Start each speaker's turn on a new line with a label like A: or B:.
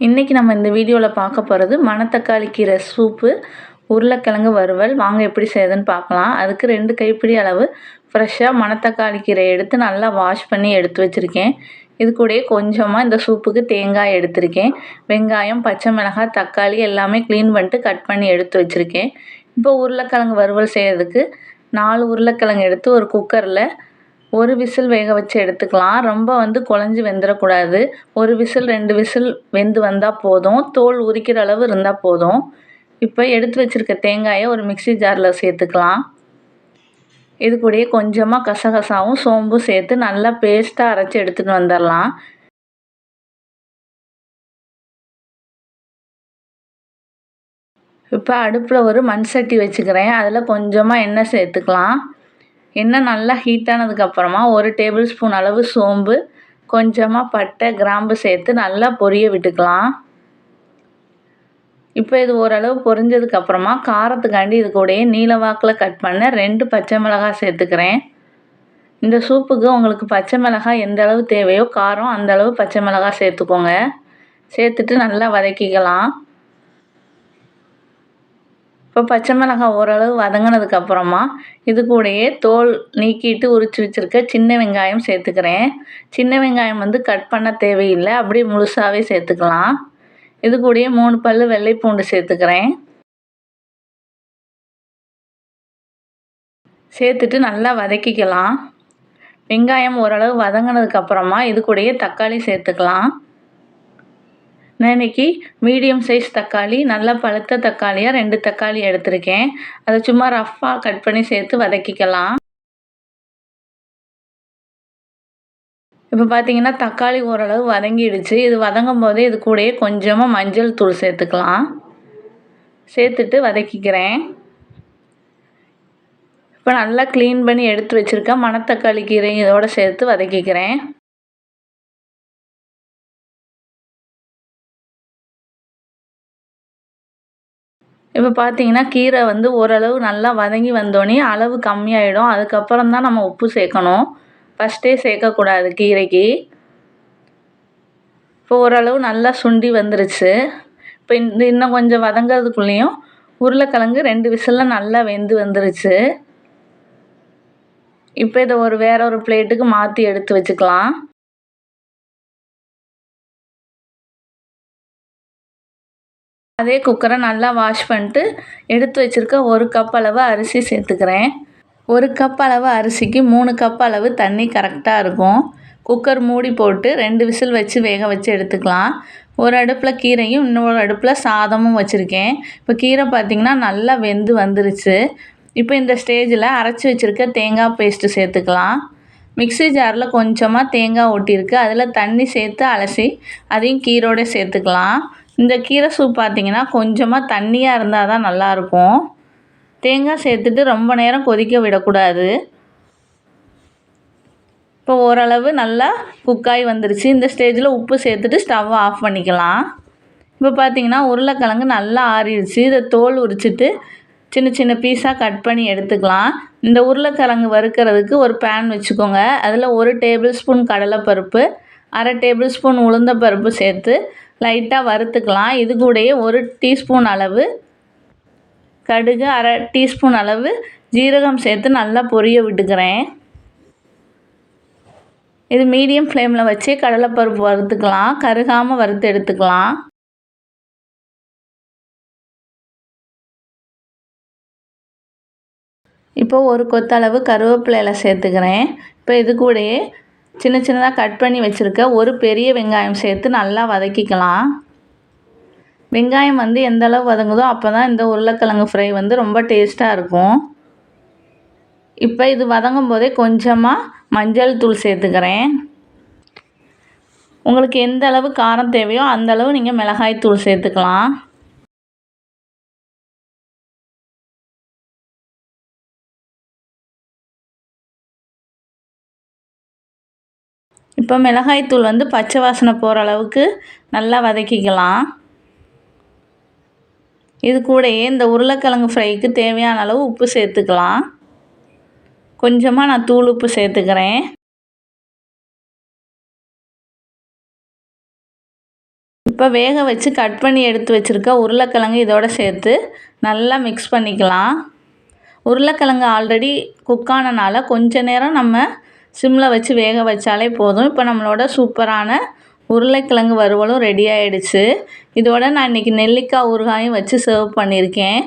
A: இன்றைக்கி நம்ம இந்த வீடியோவில் பார்க்க போகிறது மணத்தக்காளி கீரை சூப்பு உருளைக்கிழங்கு வறுவல். வாங்க எப்படி செய்யுதுன்னு பார்க்கலாம். அதுக்கு ரெண்டு கைப்பிடி அளவு ஃப்ரெஷ்ஷாக மணத்தக்காளி கீரை எடுத்து நல்லா வாஷ் பண்ணி எடுத்து வச்சுருக்கேன். இது கூடயே கொஞ்சமாக இந்த சூப்புக்கு தேங்காய் எடுத்திருக்கேன். வெங்காயம் பச்சை மிளகாய் தக்காளி எல்லாமே க்ளீன் பண்ணிட்டு கட் பண்ணி எடுத்து வச்சுருக்கேன். இப்போ உருளைக்கிழங்கு வறுவல் செய்கிறதுக்கு நாலு உருளைக்கிழங்கு எடுத்து ஒரு குக்கரில் ஒரு விசில் வேக வச்சு எடுத்துக்கலாம். ரொம்ப வந்து குழஞ்சி வெந்துடக்கூடாது ஒரு விசில் ரெண்டு விசில் வெந்து வந்தால் போதும். தோல் உரிக்கிற அளவு இருந்தால் போதும். இப்போ எடுத்து வச்சுருக்க தேங்காயை ஒரு மிக்சி ஜாரில் சேர்த்துக்கலாம். இது கூடயே கொஞ்சமாக கசகசாவும் சோம்பும் சேர்த்து நல்லா பேஸ்ட்டாக அரைச்சி எடுத்துகிட்டு வந்துடலாம். இப்போ அடுப்பில் ஒரு மண் சட்டி வச்சுக்கிறேன். அதில் கொஞ்சமாக எண்ணெய் சேர்த்துக்கலாம். எண்ணெய் நல்லா ஹீட் ஆனதுக்கப்புறமா ஒரு டேபிள் ஸ்பூன் அளவு சோம்பு கொஞ்சமாக பட்டை கிராம்பு சேர்த்து நல்லா பொரிய விட்டுக்கலாம். இப்போ இது ஓரளவு பொரிஞ்சதுக்கப்புறமா காரத்துக்காண்டி இது கூடயே நீலவாக்கில் கட் பண்ண ரெண்டு பச்சை மிளகாய் சேர்த்துக்கிறேன். இந்த சூப்புக்கு உங்களுக்கு பச்சை மிளகாய் எந்த அளவு தேவையோ காரம் அந்த அளவு பச்சை மிளகாய் சேர்த்துக்கோங்க. சேர்த்துட்டு நல்லா வதக்கிக்கலாம். இப்போ பச்சை மிளகாய் ஓரளவு வதங்கினதுக்கப்புறமா இது கூடயே தோல் நீக்கிட்டு உரித்து வச்சுருக்க சின்ன வெங்காயம் சேர்த்துக்கிறேன். சின்ன வெங்காயம் வந்து கட் பண்ண தேவையில்லை. அப்படியே முழுசாகவே சேர்த்துக்கலாம். இது கூடயே மூணு பல் வெள்ளை பூண்டு சேர்த்துக்கிறேன். சேர்த்துட்டு நல்லா வதக்கிக்கலாம். வெங்காயம் ஓரளவு வதங்கினதுக்கப்புறமா இது கூடயே தக்காளி சேர்த்துக்கலாம். நான் இன்றைக்கி மீடியம் சைஸ் தக்காளி நல்லா பழுத்த தக்காளியாக ரெண்டு தக்காளி எடுத்திருக்கேன். அதை சும்மா ரஃப்பாக கட் பண்ணி சேர்த்து வதக்கிக்கலாம். இப்போ பார்த்தீங்கன்னா தக்காளி ஓரளவு வதங்கிடுச்சு. இது வதங்கும் போதே இது கூடயே கொஞ்சமாக மஞ்சள் தூள் சேர்த்துக்கலாம். சேர்த்துட்டு வதக்கிக்கிறேன். இப்போ நல்லா க்ளீன் பண்ணி எடுத்து வச்சுருக்கேன் மணத்தக்காளி கீரையும் இதோடு சேர்த்து வதக்கிக்கிறேன். இப்போ பார்த்தீங்கன்னா கீரை வந்து ஓரளவு நல்லா வதங்கி வந்தோடனே அளவு கம்மியாயிடும். அதுக்கப்புறம் தான் நம்ம உப்பு சேர்க்கணும். ஃபஸ்ட்டே சேர்க்கக்கூடாது கீரைக்கு. இப்போ ஓரளவு நல்லா சுண்டி வந்துருச்சு. இப்போ இந்த இன்னும் கொஞ்சம் வதங்கிறதுக்குள்ளேயும் உருளைக்கிழங்கு ரெண்டு விசிலில் நல்லா வெந்து வந்துருச்சு. இப்போ இதை ஒரு வேற ஒரு பிளேட்டுக்கு மாற்றி எடுத்து வச்சுக்கலாம். அதே குக்கரை நல்லா வாஷ் பண்ணிட்டு எடுத்து வச்சுருக்க ஒரு கப் அளவு அரிசி சேர்த்துக்கிறேன். ஒரு கப் அளவு அரிசிக்கு மூணு கப் அளவு தண்ணி கரெக்டாக இருக்கும். குக்கர் மூடி போட்டு ரெண்டு விசில் வச்சு வேக வச்சு எடுத்துக்கலாம். ஒரு அடுப்பில் கீரையும் இன்னொரு அடுப்பில் சாதமும் வச்சுருக்கேன். இப்போ கீரை பார்த்திங்கன்னா நல்லா வெந்து வந்துருச்சு. இப்போ இந்த ஸ்டேஜில் அரைச்சி வச்சுருக்க தேங்காய் பேஸ்ட்டு சேர்த்துக்கலாம். மிக்சி ஜாரில் கொஞ்சமாக தேங்காய் ஒட்டியிருக்கு. அதில் தண்ணி சேர்த்து அலசி அதையும் கீரோடு சேர்த்துக்கலாம். இந்த கீரை சூப் பார்த்திங்கன்னா கொஞ்சமாக தண்ணியாக இருந்தால் தான் நல்லாயிருக்கும். தேங்காய் சேர்த்துட்டு ரொம்ப நேரம் கொதிக்க விடக்கூடாது. இப்போ ஓரளவு நல்லா குக்காய் வந்துருச்சு. இந்த ஸ்டேஜில் உப்பு சேர்த்துட்டு ஸ்டவ்வை ஆஃப் பண்ணிக்கலாம். இப்போ பார்த்திங்கன்னா உருளைக்கிழங்கு நல்லா ஆறிடுச்சு. இதை தோல் உரிச்சிட்டு சின்ன சின்ன பீஸாக கட் பண்ணி எடுத்துக்கலாம். இந்த உருளைக்கிழங்கு வறுக்கிறதுக்கு ஒரு பேன் வச்சுக்கோங்க. அதில் ஒரு டேபிள் ஸ்பூன் கடலைப்பருப்பு அரை டேபிள் ஸ்பூன் உளுந்தப்பருப்பு சேர்த்து லைட்டாக வறுத்துக்கலாம். இது கூடயே ஒரு டீஸ்பூன் அளவு கடுகு அரை டீஸ்பூன் அளவு ஜீரகம் சேர்த்து நல்லா பொரிய விட்டுக்கிறேன். இது மீடியம் ஃப்ளேமில் வச்சு கடலைப்பருப்பு வறுத்துக்கலாம். கருகாமல் வறுத்து எடுத்துக்கலாம். இப்போ ஒரு கொத்தளவு கருவேப்பிலையில் சேர்த்துக்கிறேன். இப்போ இது கூடயே சின்ன சின்னதாக கட் பண்ணி வச்சுருக்க ஒரு பெரிய வெங்காயம் சேர்த்து நல்லா வதக்கிக்கலாம். வெங்காயம் வந்து எந்த அளவு வதங்குதோ அப்போ தான் இந்த உருளைக்கிழங்கு ஃப்ரை வந்து ரொம்ப டேஸ்ட்டாக இருக்கும். இப்போ இது வதங்கும் போதே கொஞ்சமாக மஞ்சள் தூள் சேர்த்துக்கிறேன். உங்களுக்கு எந்த அளவு காரம் தேவையோ அந்த அளவு நீங்கள் மிளகாய் தூள் சேர்த்துக்கலாம். இப்போ மிளகாய்த்தூள் வந்து பச்சை வாசனை போகிற அளவுக்கு நல்லா வதக்கிக்கலாம். இது கூடயே இந்த உருளைக்கிழங்கு ஃப்ரைக்கு தேவையான அளவு உப்பு சேர்த்துக்கலாம். கொஞ்சமாக நான் தூள் உப்பு சேர்த்துக்கிறேன். இப்போ வேக வச்சு கட் பண்ணி எடுத்து வச்சுருக்க உருளைக்கிழங்கு இதோட சேர்த்து நல்லா மிக்ஸ் பண்ணிக்கலாம். உருளைக்கிழங்கு ஆல்ரெடி குக் ஆனனால கொஞ்ச நேரம் நம்ம சிம்மில் வச்சு வேக வச்சாலே போதும். இப்போ நம்மளோட சூப்பரான உருளைக்கிழங்கு வறுவலும் ரெடி ஆகிடுச்சு இதோட நான் இன்றைக்கி நெல்லிக்காய் ஊறுகாயும் வச்சு சர்வ் பண்ணியிருக்கேன்.